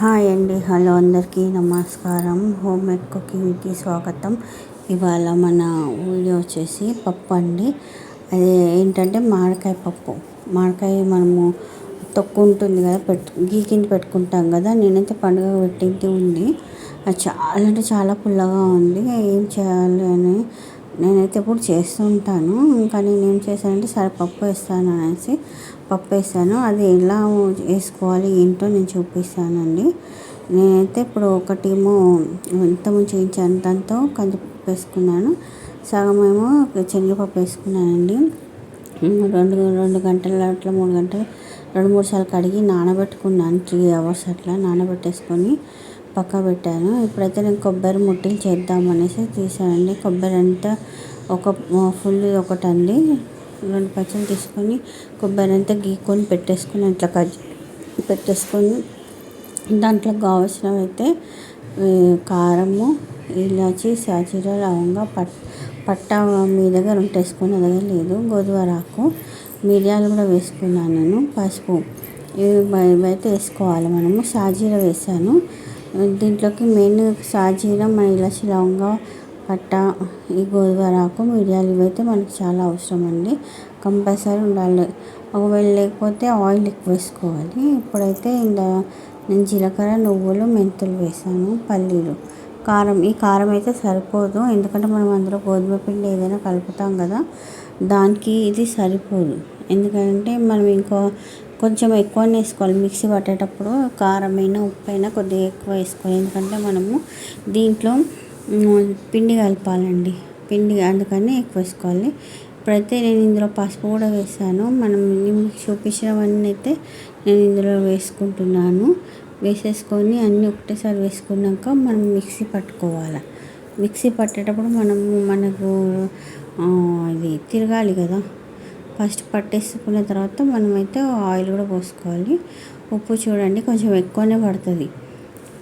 Hi అండి. Hello అందరికీ నమస్కారం. హోమ్ మేడ్ కుకింగ్కి స్వాగతం. ఇవాళ మన వీడియో వచ్చేసి పప్పు అండి. అది ఏంటంటే మామిడికాయ పప్పు. మామిడికాయ మనము తక్కువ ఉంటుంది కదా పెట్టు గీకింది పెట్టుకుంటాం కదా. నేనైతే పండుగ పెట్టింది ఉంది. అది చాలా అంటే చాలా పుల్లగా ఉంది. ఏం చేయాలి అని నేనైతే ఎప్పుడు చేస్తూ ఉంటాను. ఇంకా నేను ఏం చేశానంటే సరే పప్పు వేస్తాను అనేసి పప్పు వేసాను అది ఎలా వేసుకోవాలి ఏంటో నేను చూపిస్తానండి. నేనైతే ఇప్పుడు ఒకటేమో ఎంత ముంచి అంతంతో కందిపప్పు వేసుకున్నాను. సగం ఏమో శనగపప్పు వేసుకున్నానండి. రెండు రెండు గంటల అట్లా మూడు గంటలు రెండు మూడు సార్లు కడిగి నానబెట్టుకున్నాను. త్రీ అవర్స్ అట్లా నానబెట్టేసుకొని పక్క పెట్టాను. ఇప్పుడైతే నేను కొబ్బరి ముట్టలు చేద్దామనేసి తీసానండి. కొబ్బరి అంతా ఒక ఫుల్ ఒకటండి. రెండు పచ్చలు తీసుకొని కొబ్బరి అంతా గీకొని పెట్టేసుకొని అట్లా కట్ పెట్టేసుకొని దాంట్లో కావాల్సినవి అయితే కారము ఇలాచి సాజీర లవంగా పట్ పట్టా మీ దగ్గర ఉంటేసుకొని దగ్గర లేదు. గోధుమరాకు మిరియాలు కూడా వేసుకున్నాను నేను పసుపు. ఇవి అయితే వేసుకోవాలి మనము. సాజీర వేసాను. దీంట్లోకి మెయిన్ సాజీర మన ఇలాచి లవంగా పట్ట ఈ గోధుమరాకు మిరియాలు ఇవైతే మనకి చాలా అవసరం అండి కంపల్సరీ ఉండాలి. ఒకవేళ లేకపోతే ఆయిల్ ఎక్కువ వేసుకోవాలి. ఇప్పుడైతే ఇలా నేను జీలకర్ర నువ్వులు మెంతులు వేసాను పల్లీలు. కారం ఈ కారం అయితే సరిపోదు. ఎందుకంటే మనం అందులో గోధుమ పిండి ఏదైనా కలుపుతాం కదా దానికి ఇది సరిపోదు. ఎందుకంటే మనం ఇంకో కొంచెం ఎక్కువనే వేసుకోవాలి. మిక్సీ పట్టేటప్పుడు కారమైన ఉప్పు అయినా కొద్దిగా ఎక్కువ వేసుకోవాలి. ఎందుకంటే మనము దీంట్లో పిండి కలపాలండి. పిండి అందుకని ఎక్కువ వేసుకోవాలి. ఇప్పుడైతే నేను ఇందులో పసుపు కూడా వేసాను. మనం చూపించినవన్నీ అయితే నేను ఇందులో వేసుకుంటున్నాను. వేసేసుకొని అన్నీ ఒకటేసారి వేసుకున్నాక మనం మిక్సీ పట్టుకోవాలి. మిక్సీ పట్టేటప్పుడు మనము మనకు అది తిరగాలి కదా. ఫస్ట్ పట్టేసుకున్న తర్వాత మనమైతే ఆయిల్ కూడా పోసుకోవాలి. ఉప్పు చూడండి కొంచెం ఎక్కువనే పడుతుంది.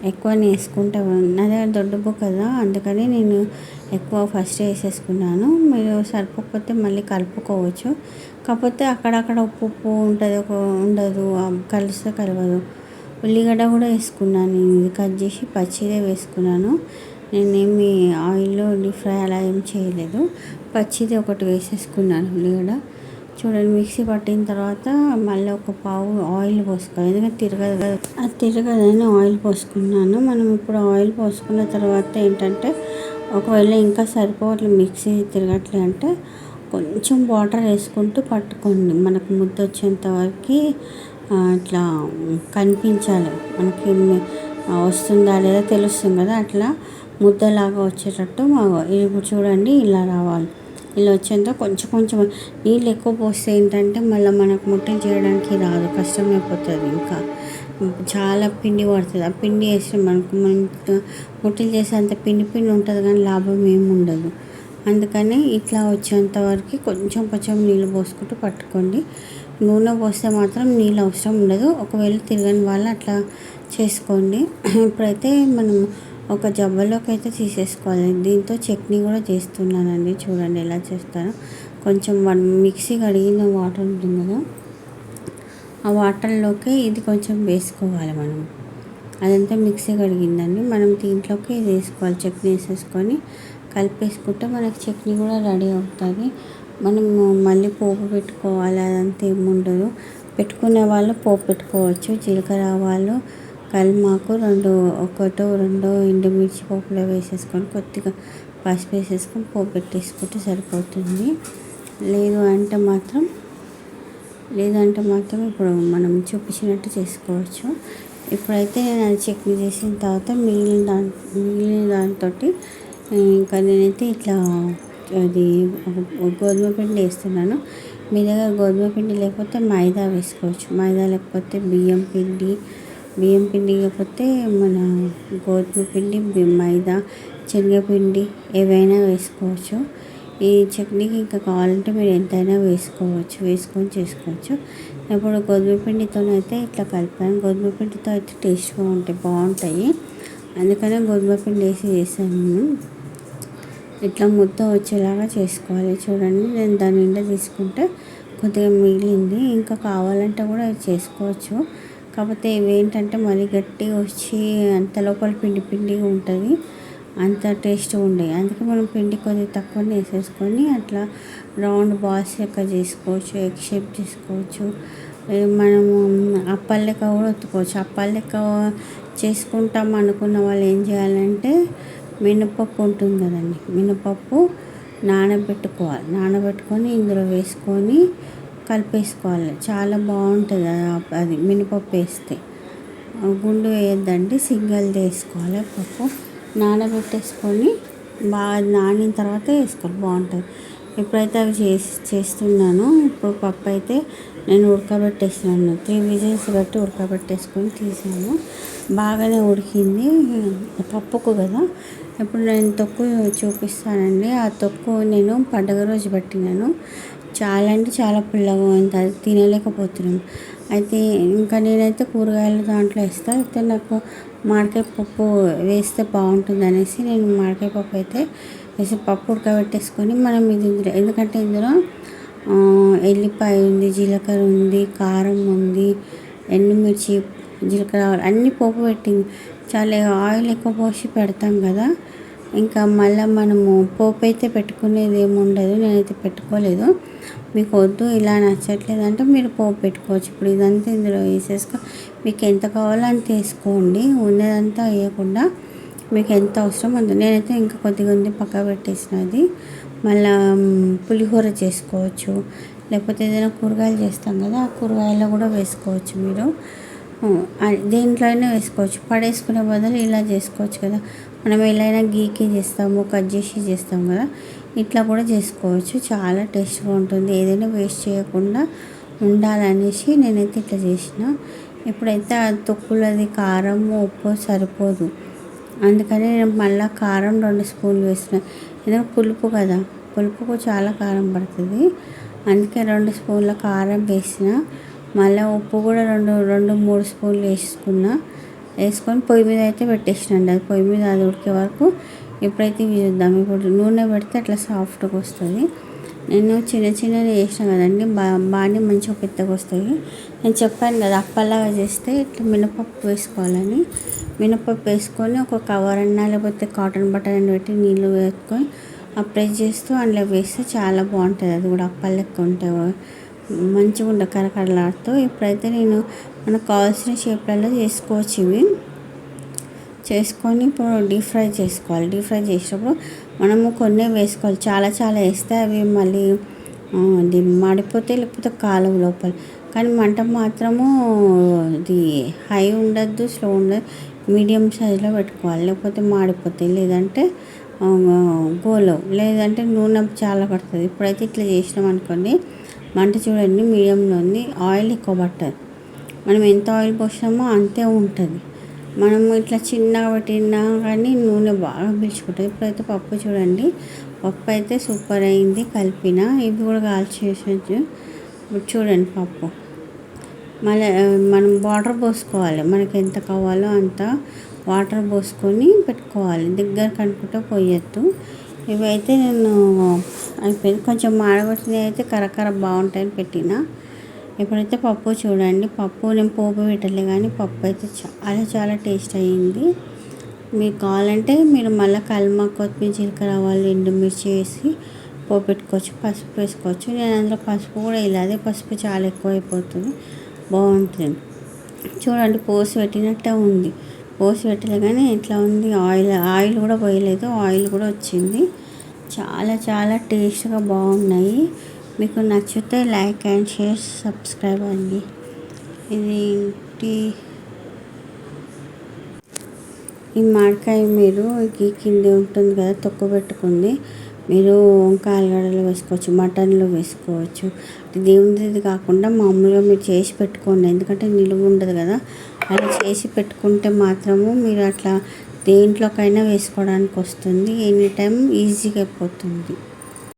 ఎక్కువ వేసుకుంటా నా దగ్గర దొడ్డుపు కదా అందుకని నేను ఎక్కువ ఫస్ట్ వేసేసుకున్నాను. మీరు సరిపోకపోతే మళ్ళీ కలుపుకోవచ్చు. కాకపోతే అక్కడక్కడ ఉప్పు ఉప్పు ఉంటుంది ఒక ఉండదు కలిస్తే కలవదు. ఉల్లిగడ్డ కూడా వేసుకున్నాను నేను. ఇది కట్ చేసి పచ్చిదే వేసుకున్నాను. నేనేమి ఆయిల్లో డీప్ ఫ్రై అలా ఏం చేయలేదు. పచ్చిది ఒకటి వేసేసుకున్నాను ఉల్లిగడ్డ. చూడండి మిక్సీ పట్టిన తర్వాత మళ్ళీ ఒక పావు ఆయిల్ పోసుకోవాలి. ఎందుకంటే తిరగదు కదా. అది తిరగదని ఆయిల్ పోసుకున్నాను. మనం ఇప్పుడు ఆయిల్ పోసుకున్న తర్వాత ఏంటంటే ఒకవేళ ఇంకా సరిపోవట్లేదు మిక్సీ తిరగట్లే అంటే కొంచెం వాటర్ వేసుకుంటూ పట్టుకోండి. మనకు ముద్ద వచ్చేంత వరకు అట్లా కనిపించాలి. మనకి వస్తుందా లేదా తెలుస్తుంది కదా అట్లా ముద్దలాగా వచ్చేటట్టు మా ఇప్పుడు చూడండి ఇలా రావాలి. ఇలా వచ్చేంత కొంచెం కొంచెం నీళ్ళు ఎక్కువ పోస్తే ఏంటంటే మళ్ళీ మనకు ముట్టలు చేయడానికి రాదు కష్టమైపోతుంది. ఇంకా చాలా పిండి పడుతుంది. ఆ పిండి వేస్తే మనకు మనం ముట్టలు చేసే అంత పిండి పిండి ఉంటుంది కానీ లాభం ఏమి ఉండదు. అందుకని ఇట్లా వచ్చేంత వరకు కొంచెం కొంచెం నీళ్ళు పోసుకుంటూ పట్టుకోండి. నూనె పోస్తే మాత్రం నీళ్ళు అవసరం ఉండదు. ఒకవేళ తిరగని వాళ్ళు అట్లా చేసుకోండి. ఇప్పుడైతే మనం ఒక జబ్బలోకి అయితే తీసేసుకోవాలి. దీంతో చట్నీ కూడా చేస్తున్నానండి. చూడండి ఎలా చేస్తారో. కొంచెం వన్ మిక్సీ కడిగిన వాటర్ ఉంటుంది కదా. ఆ వాటర్లోకి ఇది కొంచెం వేసుకోవాలి మనం. అదంతా మిక్సీ కడిగిందండి. మనం దీంట్లోకి ఇది వేసుకోవాలి. చట్నీ వేసేసుకొని కలిపేసుకుంటే మనకి చట్నీ కూడా రెడీ అవుతుంది. మనం మళ్ళీ పోపు పెట్టుకోవాలి. అదంతా ఏముండదు. పెట్టుకునే వాళ్ళు పోపు పెట్టుకోవచ్చు. జీలకర్ర ఆవాలు కల్మాకు రెండు ఒకటో రెండో ఎండుమిర్చి పోపులో వేసేసుకొని కొద్దిగా పసుపు వేసేసుకొని పోపు పెట్టేసుకుంటే సరిపోతుంది. లేదు అంటే మాత్రం లేదంటే మాత్రం ఇప్పుడు మనం చూపించినట్టు చేసుకోవచ్చు. ఇప్పుడైతే నేను అది చట్నీ చేసిన తర్వాత మిగిలిన దాని మిగిలిన దాంతో ఇంకా నేనైతే ఇట్లా అది గోధుమ పిండి వేస్తున్నాను. మీ దగ్గర గోధుమ పిండి లేకపోతే మైదా వేసుకోవచ్చు. మైదా లేకపోతే బియ్యం పిండి బియ్యం పిండి కాకపోతే మన గోధుమ పిండి మైదా శనగపిండి ఏవైనా వేసుకోవచ్చు. ఈ చట్నీకి ఇంకా కావాలంటే మీరు ఎంతైనా వేసుకోవచ్చు వేసుకొని చేసుకోవచ్చు. ఇప్పుడు గోధుమ పిండితో అయితే ఇట్లా కలిపాను. గోధుమ పిండితో అయితే టేస్ట్గా ఉంటాయి బాగుంటాయి. అందుకనే గోధుమ పిండి వేసి చేశాను ఇట్లా ముద్ద వచ్చేలాగా చేసుకోవాలి. చూడండి నేను దాని నిండా తీసుకుంటే కొద్దిగా మిగిలింది. ఇంకా కావాలంటే కూడా చేసుకోవచ్చు. కాకపోతే ఇవి ఏంటంటే మరీ గట్టిగా వచ్చి అంత లోపల పిండి పిండిగా ఉంటుంది. అంత టేస్ట్ ఉండేవి అందుకే మనం పిండి కొద్దిగా తక్కువనే వేసేసుకొని అట్లా రౌండ్ బాల్స్ లెక్క చేసుకోవచ్చు ఎగ్ షేప్ చేసుకోవచ్చు. మనము అప్పాల లెక్క కూడా ఒత్తుకోవచ్చు. అప్పాల లెక్క చేసుకుంటాం అనుకున్న వాళ్ళు ఏం చేయాలంటే మినపప్పు ఉంటుంది కదండి. మినపప్పు నానబెట్టుకోవాలి. నానబెట్టుకొని ఇందులో వేసుకొని కలిపేసుకోవాలి. చాలా బాగుంటుంది అది మినపప్పు వేస్తే. గుండు వేయొద్దండి సింగల్ వేసుకోవాలి పప్పు. నానబెట్టేసుకొని బాగా నానిన తర్వాత వేసుకోవాలి బాగుంటుంది. ఇప్పుడైతే అవి చేసి చేస్తున్నాను ఇప్పుడు పప్పు అయితే నేను ఉడకబెట్టేసాను త్రీ విజిల్స్ బట్టి ఉడకబెట్టేసుకొని తీసాను. బాగానే ఉడికింది. పప్పుకు కదా. ఇప్పుడు నేను తొక్కు చూపిస్తానండి. ఆ తొక్కు నేను పండగ రోజు పెట్టినాను. చాలా అంటే చాలా పుల్లగా ఉంది. అది తినలేకపోతున్నాం. అయితే ఇంకా నేనైతే కూరగాయలు దాంట్లో వేస్తాను అయితే నాకు మామిడికాయ పప్పు వేస్తే బాగుంటుంది అనేసి నేను మామిడికాయ పప్పు అయితే వేసి పప్పు ఉడకబెట్టేసుకొని మనం ఇది ఎందుకంటే ఇందులో ఎల్లిపాయ ఉంది జీలకర్ర ఉంది కారం ఉంది ఎండుమిర్చి జీలకర్ర అన్నీ పోపు పెట్టింది. చాలా ఆయిల్ ఎక్కువ పోసి పెడతాం కదా. ఇంకా మళ్ళీ మనము పోపు అయితే పెట్టుకునేది ఏమి ఉండదు నేనైతే పెట్టుకోలేదు. మీకు వద్దు ఇలా నచ్చట్లేదు అంటే మీరు పోపు పెట్టుకోవచ్చు. ఇప్పుడు ఇదంతా ఇందులో వేసేసుకో. మీకు ఎంత కావాలో అంత వేసుకోండి. ఉన్నదంతా వేయకుండా మీకు ఎంత అవసరం అంత. నేనైతే ఇంకా కొద్దిగా ఉంది పక్క పెట్టేసినది మళ్ళీ పులిహోర చేసుకోవచ్చు. లేకపోతే ఏదైనా కూరగాయలు చేస్తాం కదా ఆ కూరగాయల్లో కూడా వేసుకోవచ్చు మీరు. దేంట్లో అయినా వేసుకోవచ్చు. పడేసుకునే బదులు ఇలా చేసుకోవచ్చు కదా. మనం ఎలా అయినా గీకి చేస్తాము కట్ చేసి చేస్తాం కదా. ఇట్లా కూడా చేసుకోవచ్చు. చాలా టేస్ట్గా ఉంటుంది. ఏదైనా వేస్ట్ చేయకుండా ఉండాలనేసి నేనైతే ఇట్లా చేసిన. ఇప్పుడైతే ఆ తొక్కులది కారం ఉప్పు సరిపోదు. అందుకని నేను మళ్ళీ కారం రెండు స్పూన్లు వేసిన ఏదైనా పులుపు కదా. పులుపుకు చాలా కారం పడుతుంది. అందుకే రెండు స్పూన్ల కారం వేసిన. మళ్ళీ ఉప్పు కూడా రెండు రెండు మూడు స్పూన్లు వేసుకున్నా. వేసుకొని పొయ్యి మీద అయితే పెట్టేసినండి. అది పొయ్యి మీద అది ఉడికే వరకు ఎప్పుడైతే చూద్దాం ఇప్పుడు నూనె పెడితే అట్లా సాఫ్ట్గా వస్తుంది. నేను చిన్న చిన్నవి చేసిన కదండి బా బాగానే మంచిగా పెద్దగా వస్తాయి. నేను చెప్పాను కదా అప్పలాగా చేస్తే ఇట్లా మినపప్పు వేసుకోవాలని. మినపప్పు వేసుకొని ఒక కవర్ అన్నా లేకపోతే కాటన్ బట్టర్ అని పెట్టి నీళ్ళు వేసుకొని అప్లై చేస్తూ అందులో వేస్తే చాలా బాగుంటుంది. అది కూడా అప్పలు లెక్క ఉంటాయి మంచిగా ఉండే కరకరలాడుతూ ఇప్పుడైతే నేను మనకు కావాల్సిన షేప్లలో చేసుకోవచ్చు ఇవి. చేసుకొని ఇప్పుడు డీప్ ఫ్రై చేసుకోవాలి. డీప్ ఫ్రై చేసినప్పుడు మనము కొన్ని వేసుకోవాలి. చాలా చాలా వేస్తే అవి మళ్ళీ అది మాడిపోతే లేకపోతే కాలం లోపల. కానీ మంట మాత్రము ఇది హై ఉండద్దు స్లో ఉండదు మీడియం సైజులో పెట్టుకోవాలి. లేకపోతే మాడిపోతాయి లేదంటే గోలవు లేదంటే నూనె చాలా పడుతుంది. ఇప్పుడైతే ఇట్లా చేసినాం అనుకోండి. మంట చూడండి మీడియంలో ఉంది ఆయిల్ ఎక్కువ పట్టదు. మనం ఎంత ఆయిల్ పోసామో అంతే ఉంటుంది. మనం ఇట్లా చిన్నగా పెట్టినా కానీ నూనె బాగా పీల్చుకుంటుంది. ఇప్పుడైతే పప్పు చూడండి పప్పు అయితే సూపర్ అయింది కలిపిన. ఇవి కూడా కాల్చేసచ్చు ఇప్పుడు చూడండి పప్పు. మళ్ళీ మనం వాటర్ పోసుకోవాలి. మనకి ఎంత కావాలో అంత వాటర్ పోసుకొని పెట్టుకోవాలి. దగ్గర కనుక్కుంటే పోయొద్దు. ఇవైతే నేను అయిపోయింది కొంచెం మాడగొట్టినవి అయితే కరకర బాగుంటాయని పెట్టిన. ఇప్పుడైతే పప్పు చూడండి. పప్పు నేను పోపు పెట్టలే కానీ పప్పు అయితే చాలా చాలా టేస్ట్ అయ్యింది. మీకు కావాలంటే మీరు మళ్ళీ కల్మా కొత్తిమీర జీలకర్ర వాళ్ళు ఎండుమిర్చి వేసి పోపు పెట్టుకోవచ్చు పసుపు వేసుకోవచ్చు. నేను అందులో పసుపు కూడా ఇలా పసుపు చాలా ఎక్కువ అయిపోతుంది బాగుంటుంది. చూడండి పోసి పెట్టినట్టే ఉంది. పోసి పెట్టలే కానీ ఇట్లా ఉంది. ఆయిల్ ఆయిల్ కూడా పోయలేదు. ఆయిల్ కూడా వచ్చింది. చాలా చాలా టేస్ట్గా బాగున్నాయి. మీకు నచ్చితే లైక్ అండ్ షేర్ సబ్స్క్రైబ్ అండి. ఇది ఈ మామిడికాయ మీరు ఈ కింద ఉంటుంది కదా తొక్కు పెట్టుకుంది. మీరు వంకాయ ఆలుగడ్డలు వేసుకోవచ్చు మటన్లో వేసుకోవచ్చు. దేవునిది కాకుండా మామూలుగా మీరు చేసి పెట్టుకోండి. ఎందుకంటే నిలువ ఉండదు కదా. అలా చేసి పెట్టుకుంటే మాత్రము మీరు అట్లా దేంట్లోకైనా వేసుకోవడానికి వస్తుంది. ఎనీ టైం ఈజీగా అయిపోతుంది.